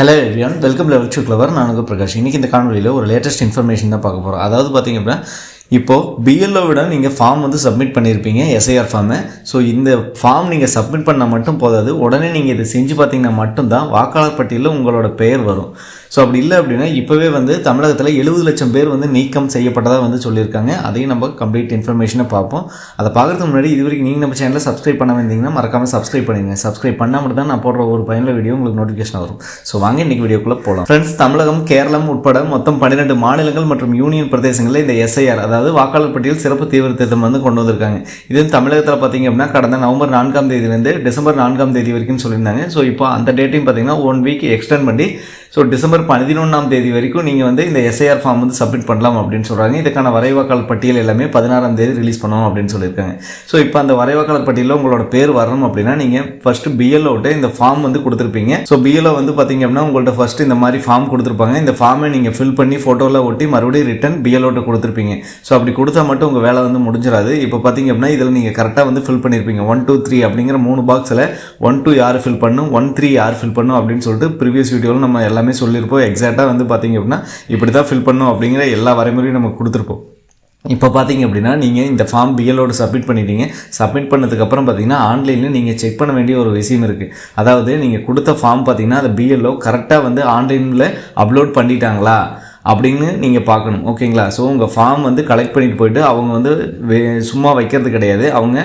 Hello everyone welcome level two clever நான் உங்கள் பிரகாஷ். இன்றைக்கி இந்த காணொலியில் ஒரு லேட்டஸ்ட் இன்ஃபர்மேஷன் தான் பார்க்க போகிறோம் அதாவது பார்த்திங்க அப்படின்னா இப்போது பிஎல்ஓ விட நீங்கள் ஃபார்ம் வந்து சப்மிட் பண்ணியிருப்பீங்க எஸ்ஐஆர் ஃபார்மை ஸோ இந்த ஃபார்ம் நீங்கள் சப்மிட் பண்ணால் மட்டும் போதாது. உடனே நீங்கள் இதை செஞ்சு பார்த்தீங்கன்னா மட்டும்தான் வாக்காளர் பட்டியலில் உங்களோட பெயர் வரும். ஸோ அப்படி இல்லை அப்படின்னா இப்போவே வந்து தமிழகத்தில் எழுபது லட்சம் பேர் வந்து நீக்கம் செய்யப்பட்டதாக வந்து சொல்லியிருக்காங்க. அதையும் நம்ம கம்ப்ளீட் இன்ஃபர்மேஷனை பார்ப்போம். அதை பார்க்குறதுக்கு முன்னாடி இது வரைக்கும் நீங்கள் நம்ம சேனலில் சப்ஸ்கிரைப் பண்ண வந்தீங்கன்னா மறக்காமல் சப்ஸ்கிரைப் பண்ணிடுங்க. சப்ஸ்கிரைப் பண்ணால் மட்டும் தான் நான் போடுற ஒரு பயனுள்ள வீடியோ உங்களுக்கு நோட்டிஃபிகேஷன் வரும். ஸோ வாங்க இன்றைக்கி வீடியோக்குள்ளே போகலாம் ஃப்ரெண்ட்ஸ் தமிழகம் கேரளம் உட்பட மொத்தம் பன்னிரெண்டு மாநிலங்கள் மற்றும் யூனியன் பிரதேசங்களில் இந்த எஸ்ஐஆர் அதாவது வாக்காளர் பட்டியல் சிறப்பு தீவிர திருத்தம் வந்து கொண்டு வந்திருக்காங்க. இது தமிழகத்தில் பார்த்தீங்க அப்படின்னா கடந்த நவம்பர் நான்காம் தேதியிலேருந்து டிசம்பர் நான்காம் தேதி வரைக்கும் சொல்லியிருந்தாங்க. ஸோ இப்போ அந்த டேட்டையும் பார்த்தீங்கன்னா ஒன் வீக் எக்ஸ்டெண்ட் பண்ணி ஸோ டிசம்பர் பதினொன்றாம் தேதி வரைக்கும் நீங்கள் வந்து இந்த எஸ்ஐஆர் ஃபார்ம் வந்து சப்மிட் பண்ணலாம் அப்படின்னு சொல்கிறாங்க இதுக்கான வரைவாக்காளர் பட்டியல் எல்லாமே பதினாறாம் தேதி ரிலீஸ் பண்ணணும் அப்படின்னு சொல்லியிருக்காங்க. ஸோ இப்போ அந்த வரைவாக்காளர் பட்டியலில் உங்களோட பேர் வரணும் அப்படின்னா நீங்கள் ஃபஸ்ட்டு பிஎல்ஓட்ட இந்த ஃபார்ம் வந்து கொடுத்துருப்பீங்க. ஸோ பிஎல்ஓ வந்து பார்த்தீங்க அப்படின்னா உங்கள்கிட்ட ஃபஸ்ட்டு இந்த மாதிரி ஃபார்ம் கொடுத்துருப்பாங்க. இந்த ஃபார்மை நீங்கள் ஃபில் பண்ணி ஃபோட்டோவில் ஒட்டி மறுபடியும் ரிட்டன் பிஎல்ஓட்ட கொடுத்துருப்பீங்க. ஸோ அப்படி கொடுத்தா மட்டும் உங்கள் வேலை வந்து முடிஞ்சிடாது. இப்போ பார்த்தீங்க அப்படின்னா இதில் நீங்கள் கரெக்டாக வந்து ஃபில் பண்ணியிருப்பீங்க ஒன் டூ த்ரீ அப்படிங்கிற மூணு பாக்ஸில் ஒன் டூ யார் ஃபில் பண்ணும்? ஒன் த்ரீ யார் ஃபில் பண்ணும்? அப்படின்னு சொல்லிட்டு ப்ரீவியஸ் வீடியோவில் நம்ம எல்லாமே சொல்லியிருப்போம். எக்ஸாக்டாக வந்து பார்த்தீங்க அப்படின்னா இப்படி தான் ஃபில் பண்ணும் அப்படிங்கிற எல்லா வரைமுறையும் நம்ம கொடுத்துருப்போம். இப்போ பார்த்தீங்க அப்படின்னா நீங்கள் இந்த ஃபார்ம் பிஎலோட சப்மிட் பண்ணிட்டீங்க. சப்மிட் பண்ணதுக்கப்புறம் பார்த்தீங்கன்னா ஆன்லைனில் நீங்கள் செக் பண்ண வேண்டிய ஒரு விஷயம் இருக்குது அதாவது நீங்கள் கொடுத்த ஃபார்ம் பார்த்தீங்கன்னா அந்த பிஎல்ஓ கரெக்டாக வந்து ஆன்லைனில் அப்லோட் பண்ணிட்டாங்களா? அப்படின்னு நீங்கள் பார்க்கணும். ஓகேங்களா ஸோ உங்கள் ஃபார்ம் வந்து கலெக்ட் பண்ணிட்டு போயிட்டு அவங்க வந்து சும்மா வைக்கிறது கிடையாது. அவங்க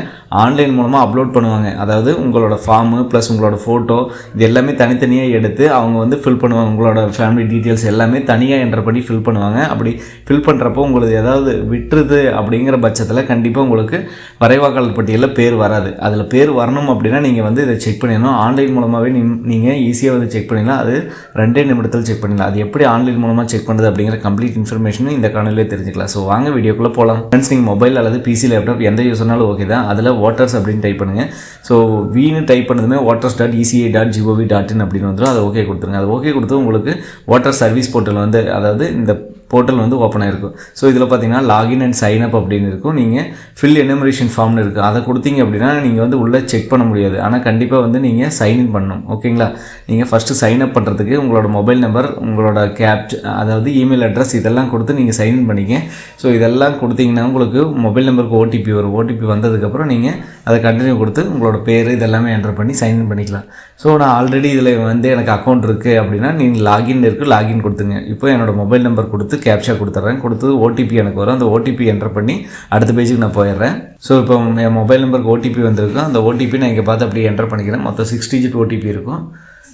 ஆன்லைன் மூலமாக அப்லோட் பண்ணுவாங்க. அதாவது உங்களோட ஃபார்மு ப்ளஸ் உங்களோட ஃபோட்டோ இது எல்லாமே தனித்தனியாக எடுத்து அவங்க வந்து ஃபில் பண்ணுவாங்க. உங்களோட ஃபேமிலி டீட்டெயில்ஸ் எல்லாமே தனியாக என்டர் பண்ணி ஃபில் பண்ணுவாங்க. அப்படி ஃபில் பண்ணுறப்போ உங்களுக்கு ஏதாவது விட்டுருது அப்படிங்கிற பட்சத்தில் கண்டிப்பாக உங்களுக்கு வரைவாக்காளர் பட்டியலில் பேர் வராது. அதில் பேர் வரணும் அப்படின்னா நீங்கள் வந்து இதை செக் பண்ணிடணும். ஆன்லைன் மூலமாகவே நீங்கள் ஈஸியாக வந்து செக் பண்ணிடலாம். அது ரெண்டே நிமிடத்தில் செக் பண்ணிடலாம். அது எப்படி ஆன்லைன் மூலமாக செக் பண்ணுறது அப்படிங்கிற கம்ப்ளீட் இன்ஃபர்மேஷனும் இந்த காணொலியே தெரிஞ்சுக்கலாம். ஸோ வாங்க வீடியோக்குள்ளே போகலாம் ஃப்ரெண்ட்ஸ் நீங்கள் மொபைல் அல்லது பிசி லேப்டாப் எந்த யூஸ்னாலும் ஓகே தான். அதில் வாட்டர்ஸ் அப்படின்னு டைப் பண்ணுங்கள் ஸோ வீணு டைப் பண்ணதுமே voters dot ECI dot GOV dot in அப்படின்னு வந்துடும் அதை ஓகே கொடுத்துருங்க. அது ஓகே கொடுத்து உங்களுக்கு வாட்டர் சர்வீஸ் போர்ட்டல் வந்து அதாவது இந்த போர்ட்டல் வந்து ஓப்பன் ஆகிருக்கும் ஸோ இதில் பார்த்தீங்கன்னா லாகின் அண்ட் சைன் அப் அப்படின்னு இருக்கும். நீங்கள் ஃபில் எனுமரேஷன் ஃபார்ம்னு இருக்குது அதை கொடுத்தீங்க அப்படின்னா நீங்கள் வந்து உள்ளே செக் பண்ண முடியாது. ஆனால் கண்டிப்பாக வந்து நீங்கள் சைன்இன் பண்ணணும். ஓகேங்களா நீங்கள் ஃபஸ்ட்டு சைன் அப் பண்ணுறதுக்கு உங்களோட மொபைல் நம்பர் உங்களோட கேப் அதாவது இமெயில் அட்ரஸ் இதெல்லாம் கொடுத்து நீங்கள் சைன்இன் பண்ணிக்க. ஸோ இதெல்லாம் கொடுத்தீங்கன்னா உங்களுக்கு மொபைல் நம்பருக்கு ஓடிபி வரும். ஓடிபி வந்ததுக்கப்புறம் நீங்கள் அதை கண்டினியூ கொடுத்து உங்களோட பேர் இதெல்லாமே என்டர் பண்ணி சைன்இன் பண்ணிக்கலாம். ஸோ நான் ஆல்ரெடி இதில் வந்து எனக்கு அக்கௌண்ட் இருக்குது அப்படின்னா நீங்கள் லாகின் இருக்குது லாகின் கொடுத்துங்க இப்போ என்னோட மொபைல் நம்பர் கொடுத்து கேப்ஷா கொடுத்துட்றேன் கொடுத்து ஓடிபி எனக்கு வரும். அந்த ஓடிபி என்டர் பண்ணி அடுத்த பேஜுக்கு நான் போயிடுறேன். ஸோ இப்போ என் மொபைல் நம்பருக்கு ஓடிபி வந்திருக்கு. அந்த ஓடிபி நான் இங்கே பார்த்து அப்படியே என்டர் பண்ணிக்கிறேன். மொத்தம் சிக்ஸ் டிஜிட் ஓடிபி இருக்கும்.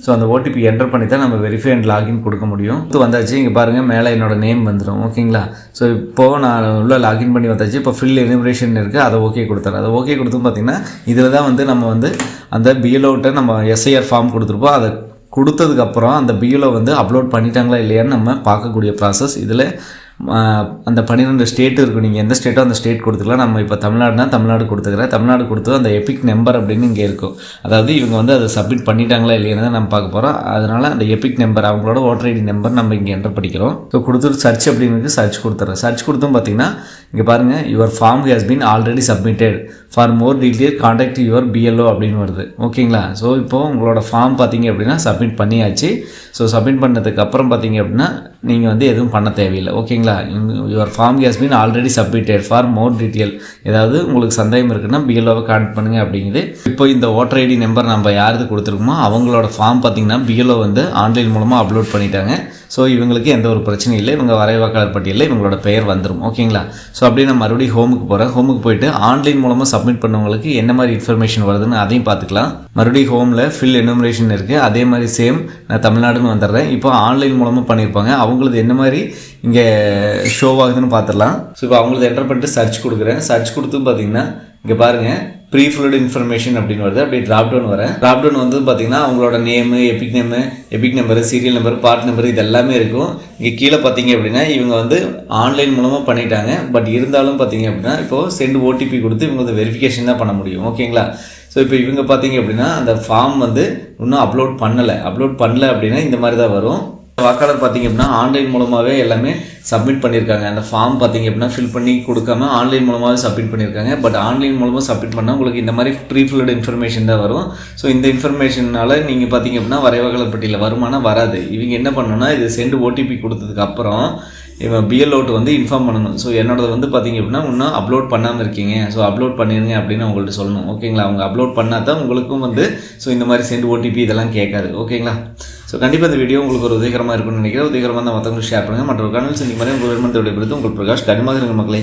ஸோ அந்த ஓடிபி என்டர் பண்ணி தான் நம்ம வெரிஃபை அண்ட் லாகின் கொடுக்க முடியும். இது வந்தாச்சு. இங்கே பாருங்கள் மேலே என்னோட நேம் வந்துடும் ஓகேங்களா ஸோ இப்போது நான் உள்ளே லாகின் பண்ணி வந்தாச்சு. இப்போ ஃபில் எனிமரேஷன் இருக்குது அதை ஓகே கொடுத்துறேன். அதை ஓகே கொடுத்தும் பார்த்தீங்கன்னா இதில் தான் வந்து நம்ம வந்து அந்த பிஎல்ஓட்டை நம்ம எஸ்ஐஆர் ஃபார்ம் கொடுத்துருப்போம். அதை கொடுத்ததுக்கப்புறம் அந்த பியூவில் வந்து அப்லோட் பண்ணிட்டாங்களா இல்லையான்னு நம்ம பார்க்கக்கூடிய ப்ராசஸ் இதில் அந்த பன்னிரெண்டு ஸ்டேட் இருக்கும் நீங்கள் எந்த ஸ்டேட்டோ அந்த ஸ்டேட் கொடுத்துக்கலாம். நம்ம இப்போ தமிழ்நாடுனா தமிழ்நாடு கொடுத்துக்கிறேன். தமிழ்நாடு கொடுத்து அந்த எபிக் நம்பர் அப்படின்னு இங்கே இருக்கும் அதாவது இவங்க வந்து அதை சப்மிட் பண்ணிட்டாங்களா இல்லையான்னு தான் நம்ம பார்க்க போகிறோம் அதனால் அந்த எபிக் நம்பர் அவங்களோட ஓட்டர் ஐடி நம்பர் நம்ம இங்கே என்டர் படிக்கிறோம் ஸோ கொடுத்துட்டு சர்ச் அப்படின்னு சர்ச் கொடுத்துட்றேன் சர்ச் கொடுத்தும் பார்த்தீங்கன்னா இங்கே பாருங்கள் your form has been already submitted for more detail contact your BLO அப்படின்னு வருது. ஓகேங்களா? ஸோ இப்போது உங்களோட ஃபார்ம் பார்த்தீங்க அப்படின்னா சப்மிட் பண்ணியாச்சு. ஸோ சப்மிட் பண்ணதுக்கப்புறம் பார்த்தீங்க அப்படின்னா நீங்கள் வந்து எதுவும் பண்ண தேவையில்லை. ஓகேங்களா? Your form has been already submitted for more detail ஏதாவது உங்களுக்கு சந்தேகம் இருக்குன்னா பிஎல்ஓவை கான்டாக்ட் பண்ணுங்க அப்படிங்குது. இப்போ இந்த ஓட்டர் ஐடி நம்பர் நம்ம யாருக்கு கொடுத்துருக்கோமோ அவங்களோட ஃபார்ம் பார்த்தீங்கன்னா பிஎல்ஓ வந்து ஆன்லைன் மூலமாக அப்லோட் பண்ணிட்டாங்க. ஸோ இவங்களுக்கு எந்த ஒரு பிரச்சனையும் இல்லை. இவங்க வரைவாக்காளர் பட்டியலில் இவங்களோட பெயர் வந்துடும் ஓகேங்களா? ஸோ அப்படியே நான் மறுபடியும் ஹோமுக்கு போகிறேன் ஹோமுக்கு போயிட்டு ஆன்லைன் மூலமாக சப்மிட் பண்ணவங்களுக்கு என்ன மாதிரி இன்ஃபர்மேஷன் வருதுன்னு அதையும் பார்த்துக்கலாம். மறுபடியும் ஹோமில் ஃபில் எனுமரேஷன் இருக்குது அதே மாதிரி சேம் நான் தமிழ்நாடுன்னு வந்துடுறேன். இப்போ ஆன்லைன் மூலமாக பண்ணியிருப்பாங்க. அவங்களது என்ன மாதிரி இங்கே ஷோ ஆகுதுன்னு பார்த்துடலாம். ஸோ இப்போ அவங்களது என்டர் பண்ணிட்டு சர்ச் கொடுக்குறேன். சர்ச் கொடுத்து பார்த்தீங்கன்னா இங்கே பாருங்கள் ப்ரீ ஃபில்டு இன்ஃபர்மேஷன் அப்படின்னு வருது. அப்படியே ட்ராப் டவுன் வரேன். ட்ராப் டவுன் வந்து பார்த்தீங்கன்னா அவங்களோட name EPIC name EPIC number serial number part number இது எல்லாமே இருக்கும். இங்கே கீழே பார்த்தீங்க அப்படின்னா இவங்க வந்து ஆன்லைன் மூலமாக பண்ணிட்டாங்க. பட் இருந்தாலும் பார்த்தீங்க அப்படின்னா இப்போது சென்ட் ஓடிபி கொடுத்து இவங்க வந்து வெரிஃபிகேஷன் தான் பண்ண முடியும். ஓகேங்களா ஸோ இப்போ இவங்க பார்த்தீங்க அப்படின்னா அந்த ஃபார்ம் வந்து இன்னும் அப்லோட் பண்ணலை. அப்லோட் பண்ணல அப்படின்னா இந்த மாதிரி தான் வரும். வாக்காளர் பார்த்தீங்க அப்படின்னா ஆன்லைன் மூலமாகவே எல்லாமே சப்மிட் பண்ணியிருக்காங்க. அந்த ஃபார்ம் பார்த்தீங்க அப்படின்னா ஃபில் பண்ணி கொடுக்காம ஆன்லைன் மூலமாகவே சப்மிட் பண்ணியிருக்காங்க. பட் ஆன்லைன் மூலமாக சப்மிட் பண்ணால் உங்களுக்கு இந்த மாதிரி ப்ரீஃபில்டு இன்ஃபர்மேஷன் தான் வரும். ஸோ இந்த இன்ஃபர்மேஷனால நீங்கள் பார்த்தீங்க அப்படின்னா வரைவாளர் பட்டியலில் வருமானம் வராது. இவங்க என்ன பண்ணணும்னா இது சென்ட் ஓடிபி கொடுத்ததுக்கு அப்புறம் இவன் பிஎல்ஓட்டு வந்து இன்ஃபார்ம் பண்ணணும். ஸோ என்னோடது வந்து பார்த்தீங்க அப்படின்னா இன்னும் அப்லோட் பண்ணாமல் இருக்கீங்க. ஸோ அப்லோட் பண்ணிருங்க அப்படின்னு அவங்கள்ட்ட சொல்லணும். ஓகேங்களா அவங்க அப்லோட் பண்ணால் தான் உங்களுக்கும் வந்து ஸோ இந்த மாதிரி சென்ட் ஓடிபி இதெல்லாம் கேட்காது. ஓகேங்களா ஸோ கண்டிப்பாக இந்த வீடியோ உங்களுக்கு ஒரு உதவிகரமாக இருக்கும்னு நினைக்கிறேன். உதவிகரமாக தான் மற்றவங்களுக்கு ஷேர் பண்ணுங்கள் மற்ற ஒரு சேனல் மாதிரி உங்கள் விரும்பத்தோடைய பிடித்து உங்கள் பிரகாஷ். கனிமாக இருங்க மக்களே.